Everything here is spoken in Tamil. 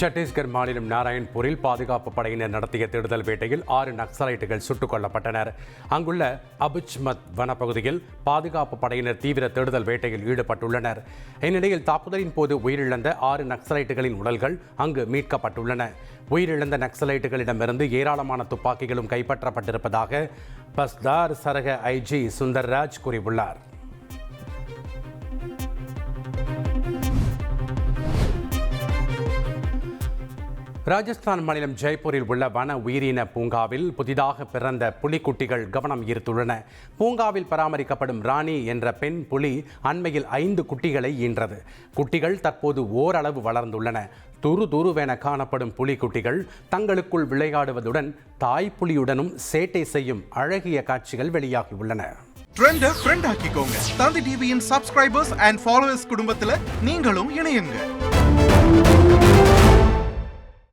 சத்தீஸ்கர் மாநிலம் நாராயண்பூரில் பாதுகாப்பு படையினர் நடத்திய தேடுதல் வேட்டையில் ஆறு நக்சலைட்டுகள் சுட்டுக் கொல்லப்பட்டனர். அங்குள்ள அபுச்மத் வனப்பகுதியில் பாதுகாப்பு படையினர் தீவிர தேடுதல் வேட்டையில் ஈடுபட்டுள்ளனர். இந்நிலையில் தாக்குதலின் போது உயிரிழந்த ஆறு நக்சலைட்டுகளின் உடல்கள் அங்கு மீட்கப்பட்டுள்ளன. உயிரிழந்த நக்சலைட்டுகளிடமிருந்து ஏராளமான துப்பாக்கிகளும் கைப்பற்றப்பட்டிருப்பதாக பஸ்தார் சரக ஐஜி சுந்தர்ராஜ் கூறியுள்ளார். ராஜஸ்தான் மாநிலம் ஜெய்ப்பூரில் உள்ள வன உயிரின பூங்காவில் புதிதாக பிறந்த புலிக்குட்டிகள் கவனம் ஈர்த்துள்ளன. பூங்காவில் பராமரிக்கப்படும் ராணி என்ற பெண் புலி அண்மையில் ஐந்து குட்டிகளை ஈன்றது. குட்டிகள் தற்போது ஓரளவு வளர்ந்துள்ளன. துரு துருவென காணப்படும் புலிக்குட்டிகள் தங்களுக்குள் விளையாடுவதுடன் தாய் புலியுடனும் சேட்டை செய்யும் அழகிய காட்சிகள் வெளியாகியுள்ளன. ட்ரெண்ட ஃப்ரெண்ட் ஆக்கிக்கோங்க. தந்தி டிவியின் சப்ஸ்கிரைபர்ஸ் அண்ட் ஃபாலோவர்ஸ் குடும்பத்துல நீங்களும் இணையுங்க.